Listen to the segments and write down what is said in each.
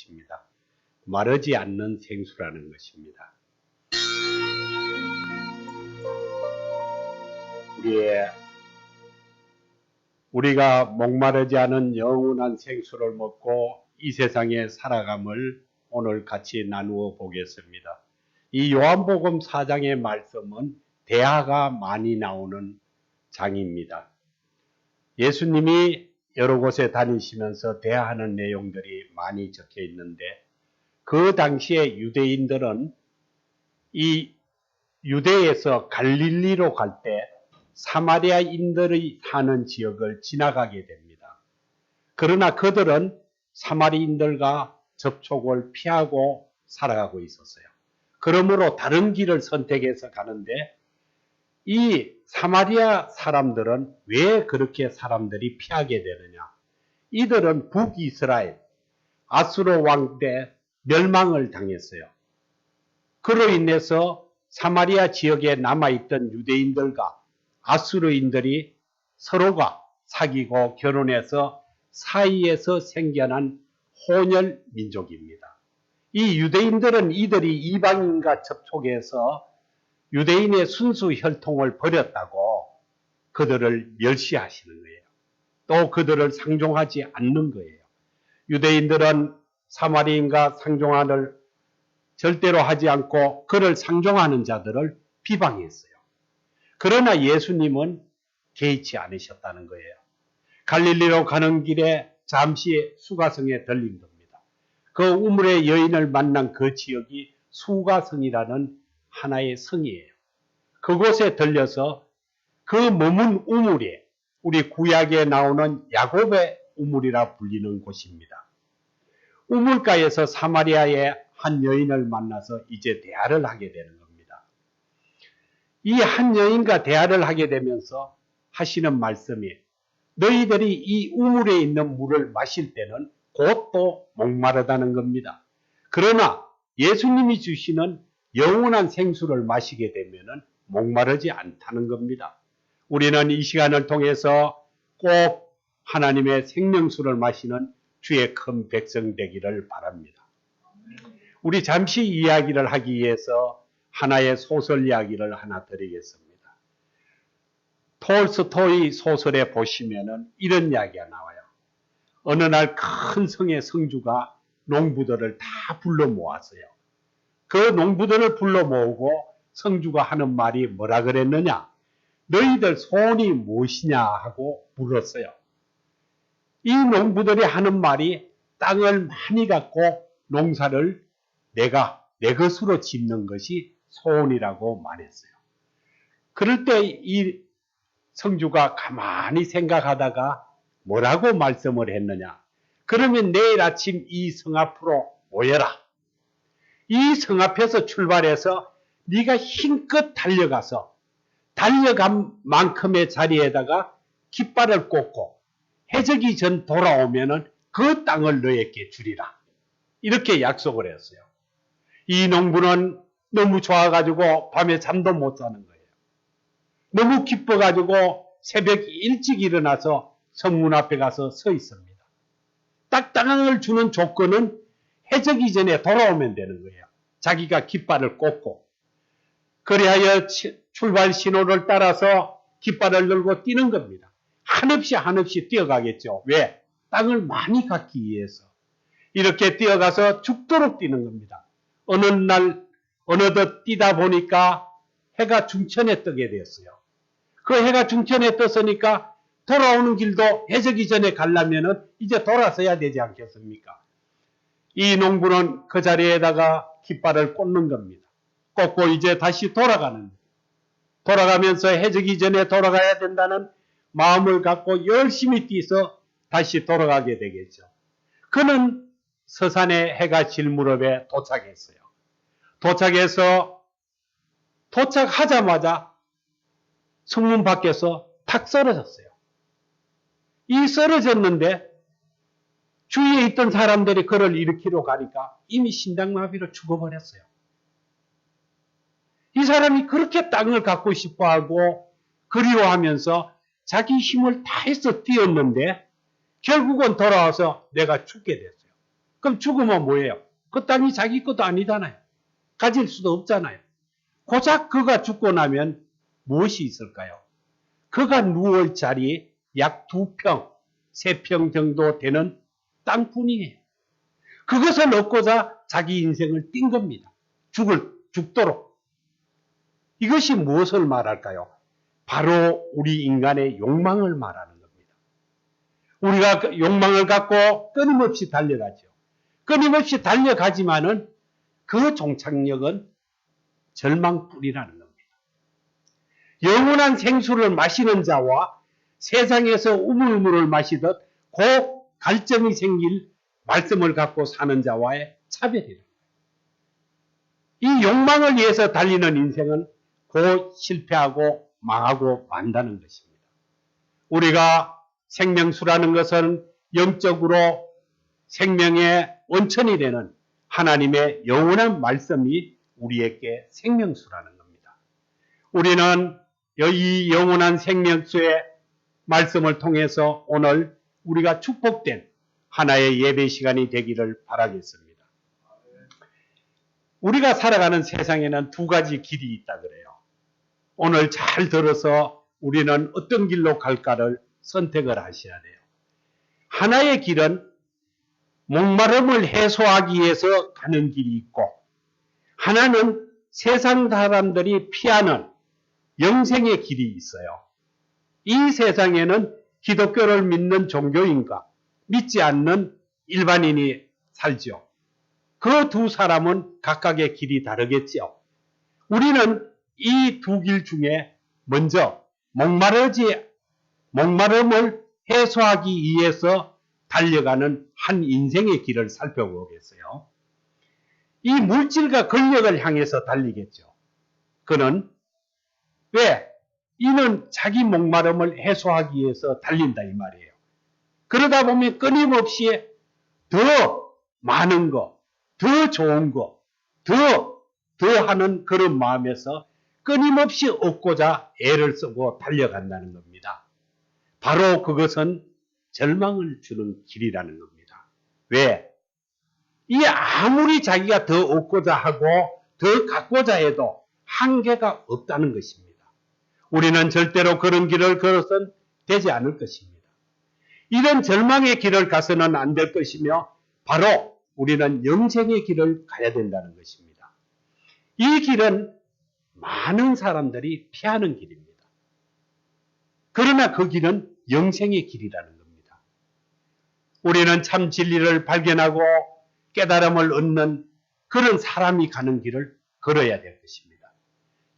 것입니다. 마르지 않는 생수라는 것입니다. 우리의 우리가 목마르지 않은 영원한 생수를 먹고 이 세상에 살아감을 오늘 같이 나누어 보겠습니다. 이 요한복음 4장의 말씀은 대화가 많이 나오는 장입니다. 예수님이 여러 곳에 다니시면서 대화하는 내용들이 많이 적혀 있는데 그 당시에 유대인들은 이 유대에서 갈릴리로 갈 때 사마리아인들이 사는 지역을 지나가게 됩니다. 그러나 그들은 사마리인들과 접촉을 피하고 살아가고 있었어요. 그러므로 다른 길을 선택해서 가는데 이 사마리아 사람들은 왜 그렇게 사람들이 피하게 되느냐? 이들은 북이스라엘 아수르 왕때 멸망을 당했어요. 그로 인해서 사마리아 지역에 남아있던 유대인들과 아수르인들이 서로가 사귀고 결혼해서 사이에서 생겨난 혼혈 민족입니다. 이 유대인들은 이들이 이방인과 접촉해서 유대인의 순수 혈통을 버렸다고 그들을 멸시하시는 거예요. 또 그들을 상종하지 않는 거예요. 유대인들은 사마리인과 상종하를 절대로 하지 않고 그를 상종하는 자들을 비방했어요. 그러나 예수님은 개의치 않으셨다는 거예요. 갈릴리로 가는 길에 잠시 수가성에 들린 겁니다. 그 우물의 여인을 만난 그 지역이 수가성이라는 하나의 성이에요. 그곳에 들려서 그 머문 우물이 우리 구약에 나오는 야곱의 우물이라 불리는 곳입니다. 우물가에서 사마리아의 한 여인을 만나서 이제 대화를 하게 되는 겁니다. 이 한 여인과 대화를 하게 되면서 하시는 말씀이 너희들이 이 우물에 있는 물을 마실 때는 곧 또 목마르다는 겁니다. 그러나 예수님이 주시는 영원한 생수를 마시게 되면은 목마르지 않다는 겁니다. 우리는 이 시간을 통해서 꼭 하나님의 생명수를 마시는 주의 큰 백성 되기를 바랍니다. 우리 잠시 이야기를 하기 위해서 하나의 소설 이야기를 하나 드리겠습니다. 톨스토이 소설에 보시면은 이런 이야기가 나와요. 어느 날 큰 성의 성주가 농부들을 다 불러 모았어요. 그 농부들을 불러 모으고 성주가 하는 말이 뭐라 그랬느냐? 너희들 소원이 무엇이냐 하고 물었어요. 이 농부들이 하는 말이 땅을 많이 갖고 농사를 내가 내 것으로 짓는 것이 소원이라고 말했어요. 그럴 때 이 성주가 가만히 생각하다가 뭐라고 말씀을 했느냐? 그러면 내일 아침 이 성 앞으로 모여라. 이 성 앞에서 출발해서 네가 힘껏 달려가서 달려간 만큼의 자리에다가 깃발을 꽂고 해적이 전 돌아오면은 그 땅을 너에게 주리라. 이렇게 약속을 했어요. 이 농부는 너무 좋아가지고 밤에 잠도 못 자는 거예요. 너무 기뻐가지고 새벽 일찍 일어나서 성문 앞에 가서 서 있습니다. 딱 땅을 주는 조건은 해적 이 전에 돌아오면 되는 거예요. 자기가 깃발을 꽂고 그리하여 출발 신호를 따라서 깃발을 들고 뛰는 겁니다. 한없이 한없이 뛰어가겠죠. 왜? 땅을 많이 갖기 위해서. 이렇게 뛰어가서 죽도록 뛰는 겁니다. 어느 날 어느덧 뛰다 보니까 해가 중천에 뜨게 되었어요. 그 해가 중천에 떴으니까 돌아오는 길도 해적 이 전에 가려면은 이제 돌아서야 되지 않겠습니까? 이 농부는 그 자리에다가 깃발을 꽂는 겁니다. 꽂고 이제 다시 돌아가는 돌아가면서 해적이 전에 돌아가야 된다는 마음을 갖고 열심히 뛰서 다시 돌아가게 되겠죠. 그는 서산에 해가 질 무렵에 도착했어요. 도착해서 도착하자마자 성문 밖에서 탁 쓰러졌어요. 이 쓰러졌는데 주위에 있던 사람들이 그를 일으키러 가니까 이미 심장마비로 죽어버렸어요. 이 사람이 그렇게 땅을 갖고 싶어 하고 그리워하면서 자기 힘을 다해서 뛰었는데 결국은 돌아와서 내가 죽게 됐어요. 그럼 죽으면 뭐예요? 그 땅이 자기 것도 아니잖아요. 가질 수도 없잖아요. 고작 그가 죽고 나면 무엇이 있을까요? 그가 누울 자리 약 두 평, 세 평 정도 되는 땅뿐이에요. 그것을 얻고자 자기 인생을 뛴 겁니다. 죽을, 죽도록. 이것이 무엇을 말할까요? 바로 우리 인간의 욕망을 말하는 겁니다. 우리가 그 욕망을 갖고 끊임없이 달려가죠. 끊임없이 달려가지만은 그 종착역은 절망뿐이라는 겁니다. 영원한 생수를 마시는 자와 세상에서 우물물을 마시듯 곧 갈증이 생길 말씀을 갖고 사는 자와의 차별이다. 이 욕망을 위해서 달리는 인생은 곧 실패하고 망하고 만다는 것입니다. 우리가 생명수라는 것은 영적으로 생명의 원천이 되는 하나님의 영원한 말씀이 우리에게 생명수라는 겁니다. 우리는 이 영원한 생명수의 말씀을 통해서 오늘 우리가 축복된 하나의 예배 시간이 되기를 바라겠습니다. 우리가 살아가는 세상에는 두 가지 길이 있다 그래요. 오늘 잘 들어서 우리는 어떤 길로 갈까를 선택을 하셔야 돼요. 하나의 길은 목마름을 해소하기 위해서 가는 길이 있고, 하나는 세상 사람들이 피하는 영생의 길이 있어요. 이 세상에는 기독교를 믿는 종교인과 믿지 않는 일반인이 살죠. 그두 사람은 각각의 길이 다르겠지요. 우리는 이 두 길 중에 먼저 목마르지 목마름을 해소하기 위해서 달려가는 한 인생의 길을 살펴보겠어요. 이 물질과 권력을 향해서 달리겠죠. 그는 왜? 이는 자기 목마름을 해소하기 위해서 달린다 이 말이에요. 그러다 보면 끊임없이 더 많은 거, 더 좋은 거, 더, 더 하는 그런 마음에서 끊임없이 얻고자 애를 쓰고 달려간다는 겁니다. 바로 그것은 절망을 주는 길이라는 겁니다. 왜? 이 아무리 자기가 더 얻고자 하고 더 갖고자 해도 한계가 없다는 것입니다. 우리는 절대로 그런 길을 걸어선 되지 않을 것입니다. 이런 절망의 길을 가서는 안 될 것이며 바로 우리는 영생의 길을 가야 된다는 것입니다. 이 길은 많은 사람들이 피하는 길입니다. 그러나 그 길은 영생의 길이라는 겁니다. 우리는 참 진리를 발견하고 깨달음을 얻는 그런 사람이 가는 길을 걸어야 될 것입니다.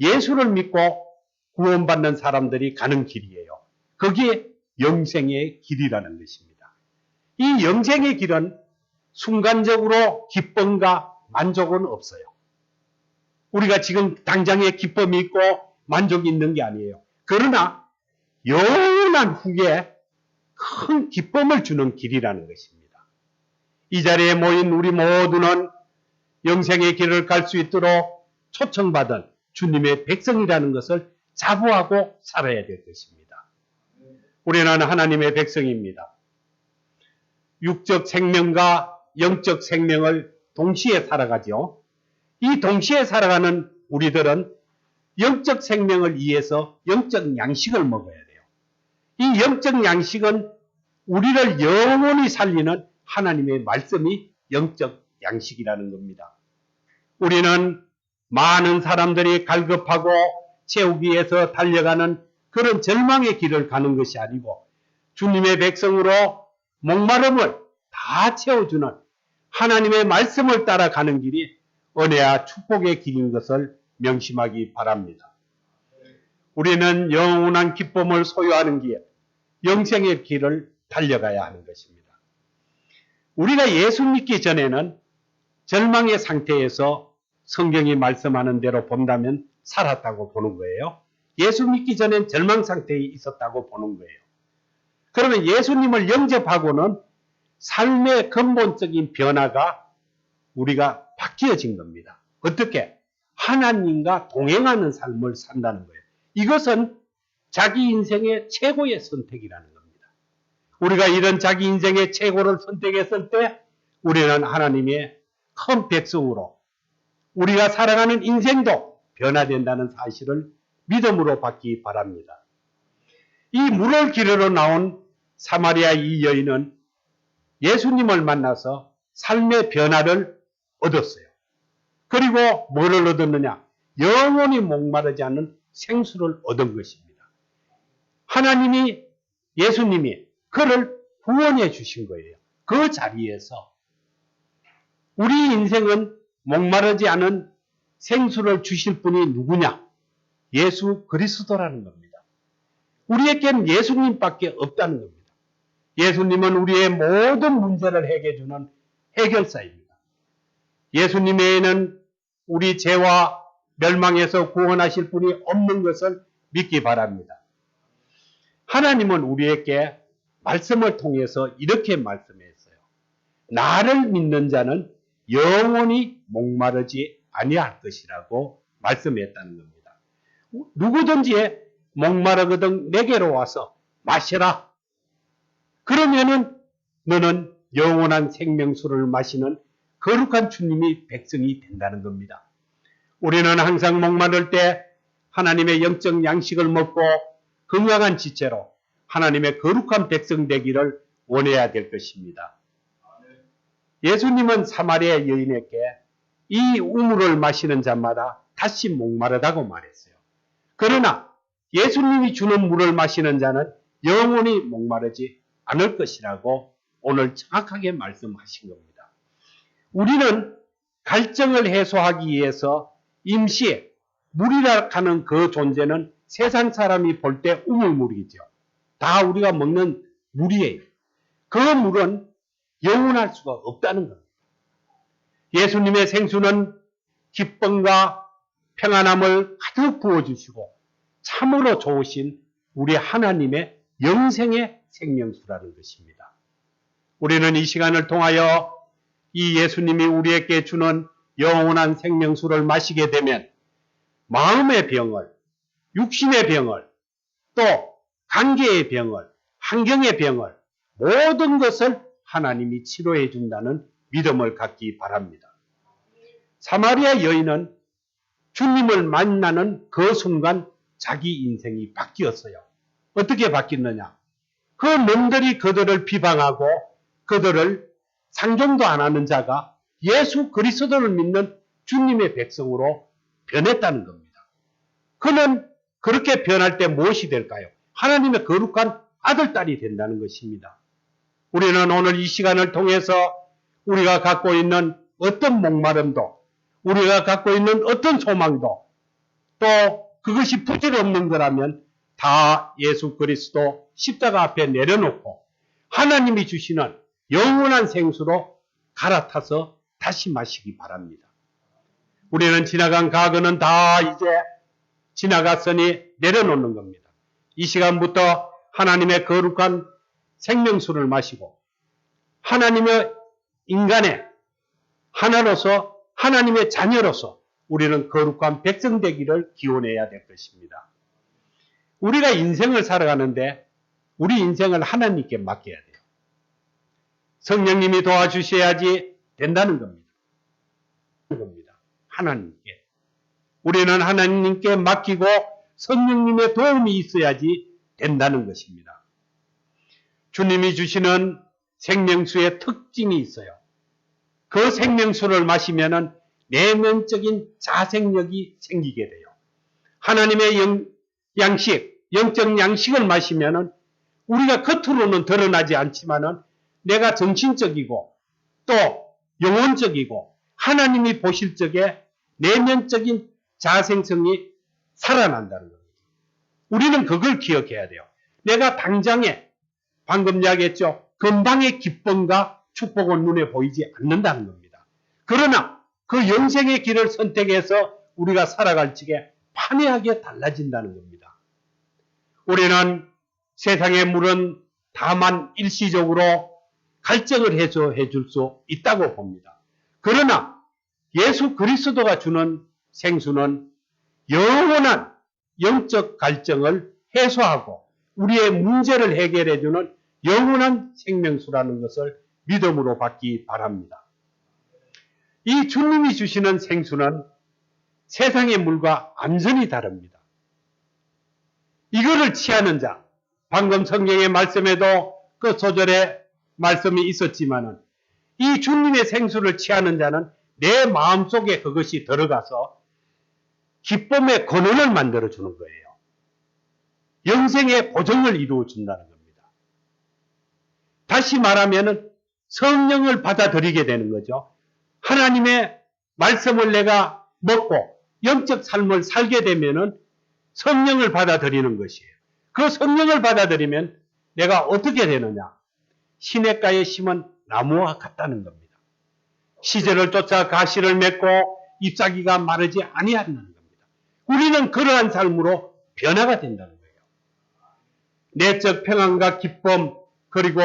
예수를 믿고 구원받는 사람들이 가는 길이에요. 그게 영생의 길이라는 것입니다. 이 영생의 길은 순간적으로 기쁨과 만족은 없어요. 우리가 지금 당장에 기쁨이 있고 만족이 있는 게 아니에요. 그러나 영원한 후에 큰 기쁨을 주는 길이라는 것입니다. 이 자리에 모인 우리 모두는 영생의 길을 갈 수 있도록 초청받은 주님의 백성이라는 것을 자부하고 살아야 될 것입니다. 우리는 하나님의 백성입니다. 육적 생명과 영적 생명을 동시에 살아가죠. 이 동시에 살아가는 우리들은 영적 생명을 위해서 영적 양식을 먹어야 돼요. 이 영적 양식은 우리를 영원히 살리는 하나님의 말씀이 영적 양식이라는 겁니다. 우리는 많은 사람들이 갈급하고 채우기 위해서 달려가는 그런 절망의 길을 가는 것이 아니고 주님의 백성으로 목마름을 다 채워주는 하나님의 말씀을 따라가는 길이 은혜와 축복의 길인 것을 명심하기 바랍니다. 우리는 영원한 기쁨을 소유하는 길, 영생의 길을 달려가야 하는 것입니다. 우리가 예수 믿기 전에는 절망의 상태에서 성경이 말씀하는 대로 본다면 살았다고 보는 거예요. 예수 믿기 전엔 절망 상태에 있었다고 보는 거예요. 그러면 예수님을 영접하고는 삶의 근본적인 변화가 우리가 바뀌어진 겁니다. 어떻게? 하나님과 동행하는 삶을 산다는 거예요. 이것은 자기 인생의 최고의 선택이라는 겁니다. 우리가 이런 자기 인생의 최고를 선택했을 때 우리는 하나님의 큰 백성으로 우리가 살아가는 인생도 변화된다는 사실을 믿음으로 받기 바랍니다. 이 물을 기르러 나온 사마리아 이 여인은 예수님을 만나서 삶의 변화를 얻었어요. 그리고 뭐를 얻었느냐? 영원히 목마르지 않는 생수를 얻은 것입니다. 하나님이 예수님이 그를 구원해 주신 거예요. 그 자리에서 우리 인생은 목마르지 않은 생수를 주실 분이 누구냐? 예수 그리스도라는 겁니다. 우리에게는 예수님밖에 없다는 겁니다. 예수님은 우리의 모든 문제를 해결해 주는 해결사입니다. 예수님 외에는 우리 죄와 멸망에서 구원하실 분이 없는 것을 믿기 바랍니다. 하나님은 우리에게 말씀을 통해서 이렇게 말씀했어요. 나를 믿는 자는 영원히 목마르지 아니할 것이라고 말씀했다는 겁니다. 누구든지 목마르거든 내게로 와서 마시라. 그러면은 너는 영원한 생명수를 마시는 거룩한 주님이 백성이 된다는 겁니다. 우리는 항상 목마를 때 하나님의 영적 양식을 먹고 건강한 지체로 하나님의 거룩한 백성 되기를 원해야 될 것입니다. 예수님은 사마리아 여인에게 이 우물을 마시는 자마다 다시 목마르다고 말했어요. 그러나 예수님이 주는 물을 마시는 자는 영원히 목마르지 않을 것이라고 오늘 정확하게 말씀하신 겁니다. 우리는 갈증을 해소하기 위해서 임시 물이라 하는 그 존재는 세상 사람이 볼 때 우물물이죠. 다 우리가 먹는 물이에요. 그 물은 영원할 수가 없다는 겁니다. 예수님의 생수는 기쁨과 평안함을 가득 부어주시고 참으로 좋으신 우리 하나님의 영생의 생명수라는 것입니다. 우리는 이 시간을 통하여 이 예수님이 우리에게 주는 영원한 생명수를 마시게 되면 마음의 병을, 육신의 병을, 또 관계의 병을, 환경의 병을, 모든 것을 하나님이 치료해 준다는 믿음을 갖기 바랍니다. 사마리아 여인은 주님을 만나는 그 순간 자기 인생이 바뀌었어요. 어떻게 바뀌었느냐? 그 놈들이 그들을 비방하고 그들을 상종도 안 하는 자가 예수 그리스도를 믿는 주님의 백성으로 변했다는 겁니다. 그는 그렇게 변할 때 무엇이 될까요? 하나님의 거룩한 아들, 딸이 된다는 것입니다. 우리는 오늘 이 시간을 통해서 우리가 갖고 있는 어떤 목마름도, 우리가 갖고 있는 어떤 소망도, 또 그것이 부질없는 거라면 다 예수 그리스도 십자가 앞에 내려놓고 하나님이 주시는 영원한 생수로 갈아타서 다시 마시기 바랍니다. 우리는 지나간 과거는 다 이제 지나갔으니 내려놓는 겁니다. 이 시간부터 하나님의 거룩한 생명수를 마시고 하나님의 인간의 하나로서 하나님의 자녀로서 우리는 거룩한 백성 되기를 기원해야 될 것입니다. 우리가 인생을 살아가는데 우리 인생을 하나님께 맡겨야 돼요. 성령님이 도와주셔야지 된다는 겁니다. 겁니다. 하나님께. 우리는 하나님께 맡기고 성령님의 도움이 있어야지 된다는 것입니다. 주님이 주시는 생명수의 특징이 있어요. 그 생명수를 마시면은 내면적인 자생력이 생기게 돼요. 하나님의 영, 양식, 영적 양식을 마시면은 우리가 겉으로는 드러나지 않지만은 내가 정신적이고 또 영혼적이고 하나님이 보실 적에 내면적인 자생성이 살아난다는 겁니다. 우리는 그걸 기억해야 돼요. 내가 당장에 방금 이야기했죠. 금방의 기쁨과 축복은 눈에 보이지 않는다는 겁니다. 그러나 그 영생의 길을 선택해서 우리가 살아갈 적에 판이하게 달라진다는 겁니다. 우리는 세상의 물은 다만 일시적으로 갈증을 해소해 줄 수 있다고 봅니다. 그러나 예수 그리스도가 주는 생수는 영원한 영적 갈증을 해소하고 우리의 문제를 해결해 주는 영원한 생명수라는 것을 믿음으로 받기 바랍니다. 이 주님이 주시는 생수는 세상의 물과 완전히 다릅니다. 이거를 취하는 자, 방금 성경의 말씀에도 그 소절에 말씀이 있었지만은 이 주님의 생수를 취하는 자는 내 마음속에 그것이 들어가서 기쁨의 근원을 만들어 주는 거예요. 영생의 보정을 이루어 준다는 겁니다. 다시 말하면은 성령을 받아들이게 되는 거죠. 하나님의 말씀을 내가 먹고 영적 삶을 살게 되면은 성령을 받아들이는 것이에요. 그 성령을 받아들이면 내가 어떻게 되느냐? 시냇가에 심은 나무와 같다는 겁니다. 시절을 쫓아 가시를 맺고 잎사귀가 마르지 아니한다는 겁니다. 우리는 그러한 삶으로 변화가 된다는 거예요. 내적 평안과 기쁨 그리고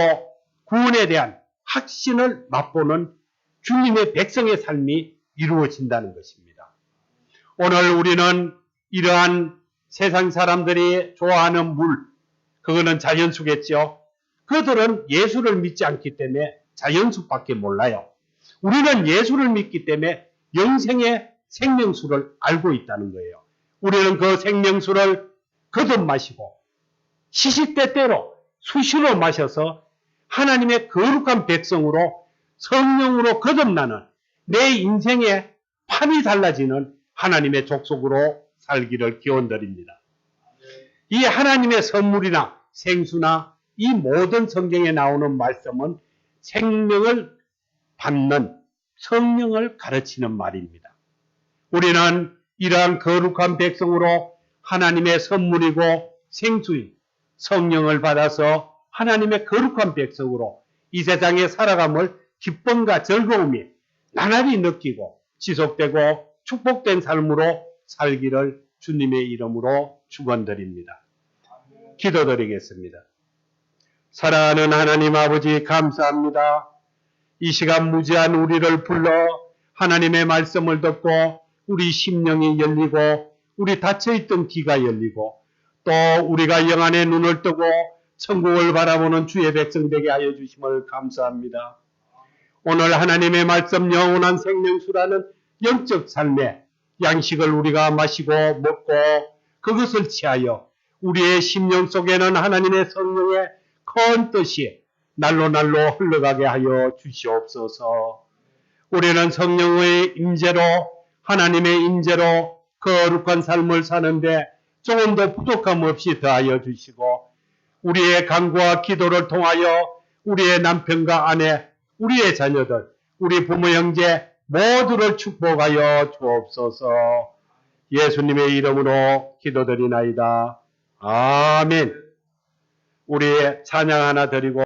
구원에 대한 확신을 맛보는 주님의 백성의 삶이 이루어진다는 것입니다. 오늘 우리는 이러한 세상 사람들이 좋아하는 물, 그거는 자연수겠죠. 그들은 예수를 믿지 않기 때문에 자연수밖에 몰라요. 우리는 예수를 믿기 때문에 영생의 생명수를 알고 있다는 거예요. 우리는 그 생명수를 거듭 마시고 시시때때로 수시로 마셔서 하나님의 거룩한 백성으로 성령으로 거듭나는 내 인생의 판이 달라지는 하나님의 족속으로 살기를 기원드립니다. 이 하나님의 선물이나 생수나 이 모든 성경에 나오는 말씀은 생명을 받는 성령을 가르치는 말입니다. 우리는 이러한 거룩한 백성으로 하나님의 선물이고 생수인 성령을 받아서 하나님의 거룩한 백성으로 이 세상에 살아감을 기쁨과 즐거움이 나날이 느끼고 지속되고 축복된 삶으로 살기를 주님의 이름으로 축원드립니다. 기도드리겠습니다. 사랑하는 하나님 아버지 감사합니다. 이 시간 무지한 우리를 불러 하나님의 말씀을 듣고 우리 심령이 열리고 우리 닫혀있던 귀가 열리고 또 우리가 영안의 눈을 뜨고 천국을 바라보는 주의 백성 되게 하여 주심을 감사합니다. 오늘 하나님의 말씀 영원한 생명수라는 영적 삶의 양식을 우리가 마시고 먹고 그것을 취하여 우리의 심령 속에는 하나님의 성령의 큰 뜻이 날로 날로 흘러가게 하여 주시옵소서. 우리는 성령의 임재로 하나님의 임재로 거룩한 삶을 사는데 조금 더 부족함 없이 더하여 주시고 우리의 간구와 기도를 통하여 우리의 남편과 아내, 우리의 자녀들, 우리 부모 형제 모두를 축복하여 주옵소서. 예수님의 이름으로 기도드리나이다. 아멘. 우리 찬양 하나 드리고